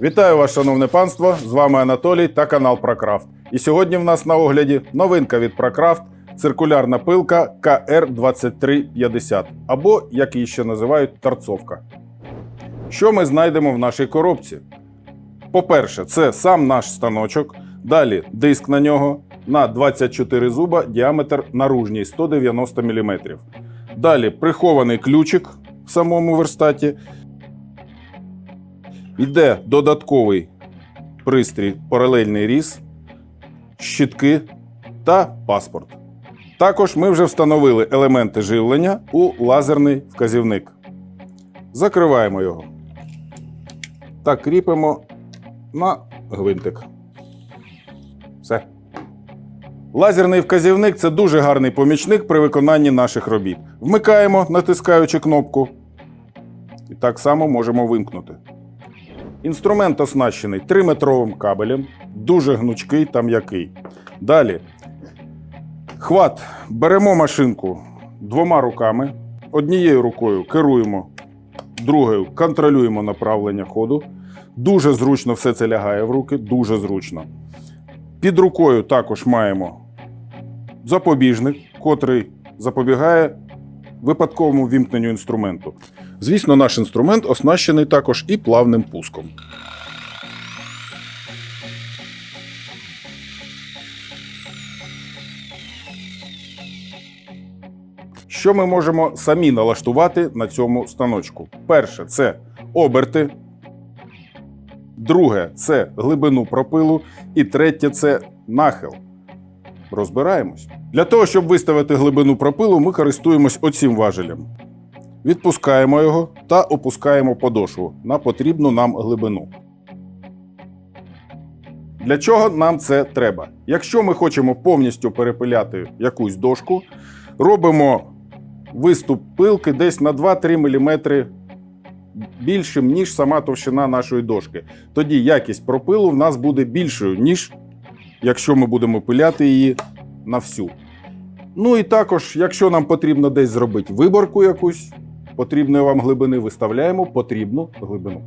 Вітаю вас, шановне панство! З вами Анатолій та канал Прокрафт. І сьогодні в нас на огляді новинка від Прокрафт циркулярна пилка КР2350 або, як її ще називають, торцовка. Що ми знайдемо в нашій коробці? По-перше, це сам наш станочок, далі диск на нього на 24 зуба, діаметр наружній 190 мм. Далі прихований ключик в самому верстаті. Йде додатковий пристрій паралельний різ, щітки та паспорт. Також ми вже встановили елементи живлення у лазерний вказівник. Закриваємо його та кріпимо на гвинтик. Все. Лазерний вказівник це дуже гарний помічник при виконанні наших робіт. Вмикаємо, натискаючи кнопку. І так само можемо вимкнути. Інструмент оснащений 3-метровим кабелем, дуже гнучкий та м'який. Далі. Хват. Беремо машинку двома руками. Однією рукою керуємо, другою контролюємо направлення ходу. Дуже зручно все це лягає в руки, дуже зручно. Під рукою також маємо запобіжник, котрий запобігає випадковому вімкненню інструменту. Звісно, наш інструмент оснащений також і плавним пуском. Що ми можемо самі налаштувати на цьому станочку? Перше це оберти. Друге це глибину пропилу. І третє це нахил. Розбираємось. Для того, щоб виставити глибину пропилу, ми користуємось оцим важелем. Відпускаємо його та опускаємо подошву на потрібну нам глибину. Для чого нам це треба? Якщо ми хочемо повністю перепиляти якусь дошку, робимо виступ пилки десь на 2-3 мм більшим, ніж сама товщина нашої дошки. Тоді якість пропилу в нас буде більшою, ніж якщо ми будемо пиляти її на всю. Ну і також, якщо нам потрібно десь зробити виборку якусь, потрібної вам глибини, виставляємо потрібну глибину.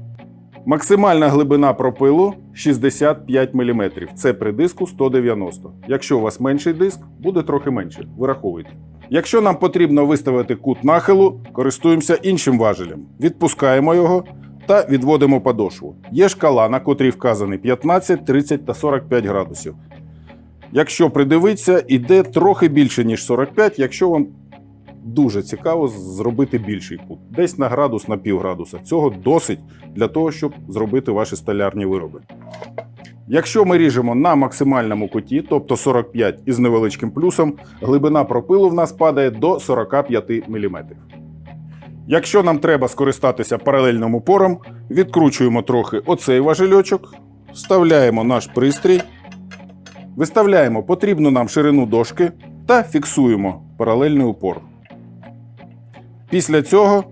Максимальна глибина пропилу 65 мм. Це при диску 190. Якщо у вас менший диск, буде трохи менше. Вираховуйте. Якщо нам потрібно виставити кут нахилу, користуємося іншим важелем. Відпускаємо його та відводимо подошву. Є шкала, на котрій вказані 15, 30 та 45 градусів. Якщо придивитися, іде трохи більше, ніж 45, якщо вам дуже цікаво зробити більший кут. Десь на градус, на пів градуса. Цього досить для того, щоб зробити ваші столярні вироби. Якщо ми ріжемо на максимальному куті, тобто 45 із невеличким плюсом, глибина пропилу в нас падає до 45 мм. Якщо нам треба скористатися паралельним упором, відкручуємо трохи оцей важельочок, вставляємо наш пристрій, виставляємо потрібну нам ширину дошки та фіксуємо паралельний упор. Після цього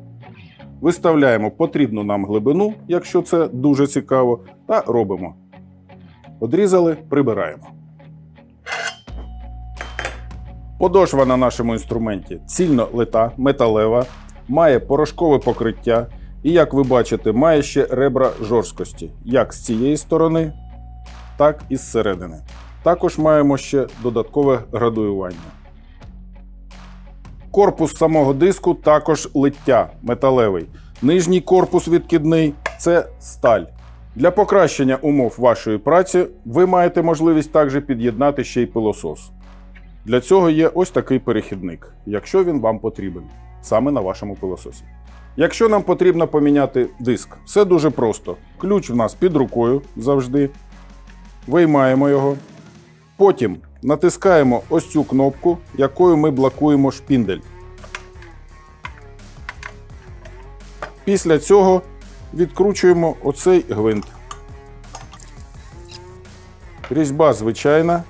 виставляємо потрібну нам глибину, якщо це дуже цікаво, та робимо. Одрізали, прибираємо. Подошва на нашому інструменті цільно лита, металева, має порошкове покриття і, як ви бачите, має ще ребра жорсткості, як з цієї сторони, так і з середини. Також маємо ще додаткове градуювання. Корпус самого диску також лиття металевий. Нижній корпус відкидний це сталь. Для покращення умов вашої праці ви маєте можливість також під'єднати ще й пилосос. Для цього є ось такий перехідник, якщо він вам потрібен, саме на вашому пилососі. Якщо нам потрібно поміняти диск, все дуже просто. Ключ в нас під рукою завжди. Виймаємо його. Потім натискаємо ось цю кнопку, якою ми блокуємо шпіндель. Після цього відкручуємо оцей гвинт. Різьба звичайна.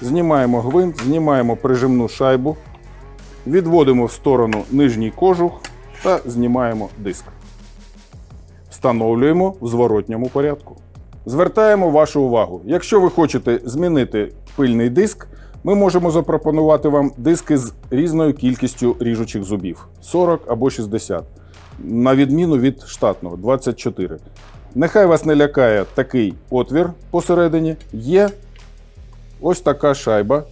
Знімаємо гвинт, знімаємо прижимну шайбу, відводимо в сторону нижній кожух та знімаємо диск. Встановлюємо в зворотньому порядку. Звертаємо вашу увагу. Якщо ви хочете змінити пильний диск, ми можемо запропонувати вам диски з різною кількістю ріжучих зубів 40 або 60, на відміну від штатного 24. Нехай вас не лякає такий отвір посередині. Є ось така шайба,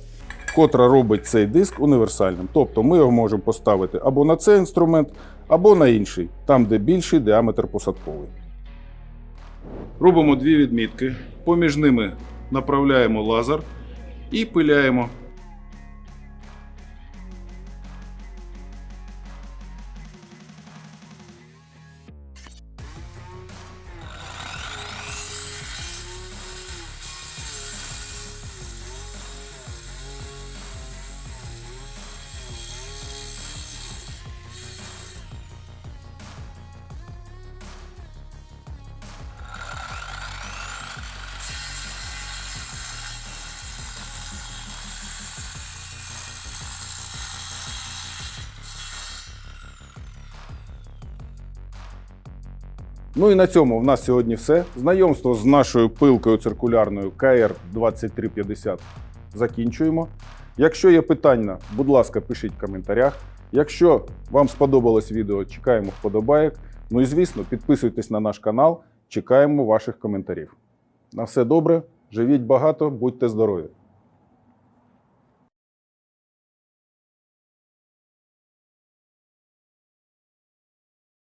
котра робить цей диск універсальним. Тобто ми його можемо поставити або на цей інструмент, або на інший, там, де більший діаметр посадковий. Робимо дві відмітки. Поміж ними направляємо лазер і пиляємо. Ну і на цьому в нас сьогодні все. Знайомство з нашою пилкою циркулярною КР2350 закінчуємо. Якщо є питання, будь ласка, пишіть в коментарях. Якщо вам сподобалось відео, чекаємо вподобайок. Ну і звісно, підписуйтесь на наш канал, чекаємо ваших коментарів. На все добре, живіть багато, будьте здорові!